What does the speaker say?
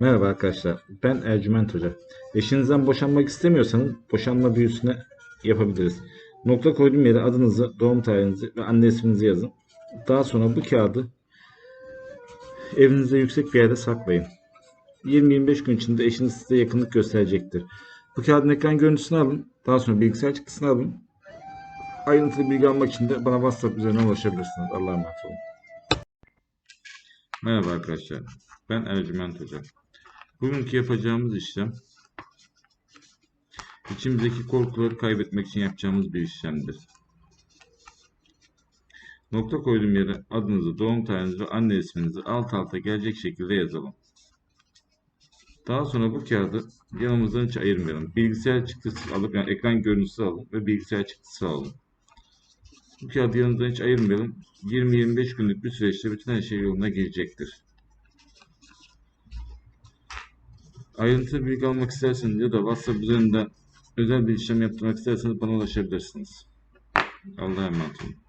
Merhaba arkadaşlar, ben Ercüment Hoca. Eşinizden boşanmak istemiyorsanız boşanma büyüsüne yapabiliriz. Nokta koyduğum yere adınızı, doğum tarihinizi ve anne isminizi yazın. Daha sonra bu kağıdı evinizde yüksek bir yerde saklayın. 20-25 gün içinde eşiniz size yakınlık gösterecektir. Bu kağıdın ekran görüntüsünü alın. Daha sonra bilgisayar çıktısını alın. Ayrıntılı bilgi almak için de bana WhatsApp üzerinden ulaşabilirsiniz. Allah'a emanet olun. Merhaba arkadaşlar. Ben Ercüment Hoca. Bugünkü yapacağımız işlem içimizdeki korkuları kaybetmek için yapacağımız bir işlemdir. Nokta koyduğum yere adınızı, doğum tarihinizi ve anne isminizi alt alta gelecek şekilde yazalım. Daha sonra bu kağıdı yanımızdan hiç ayırmayalım. Bilgisayar çıktısı alıp yani ekran görüntüsü alın ve bilgisayar çıktısı alın. Bu kağıdı yanımızdan hiç ayırmayalım. 20-25 günlük bir süreçte bütün her şey yoluna girecektir. Ayrıntılı bilgi almak isterseniz ya da WhatsApp üzerinden özel bir işlem yaptırmak isterseniz bana ulaşabilirsiniz. Allah'a emanet olun.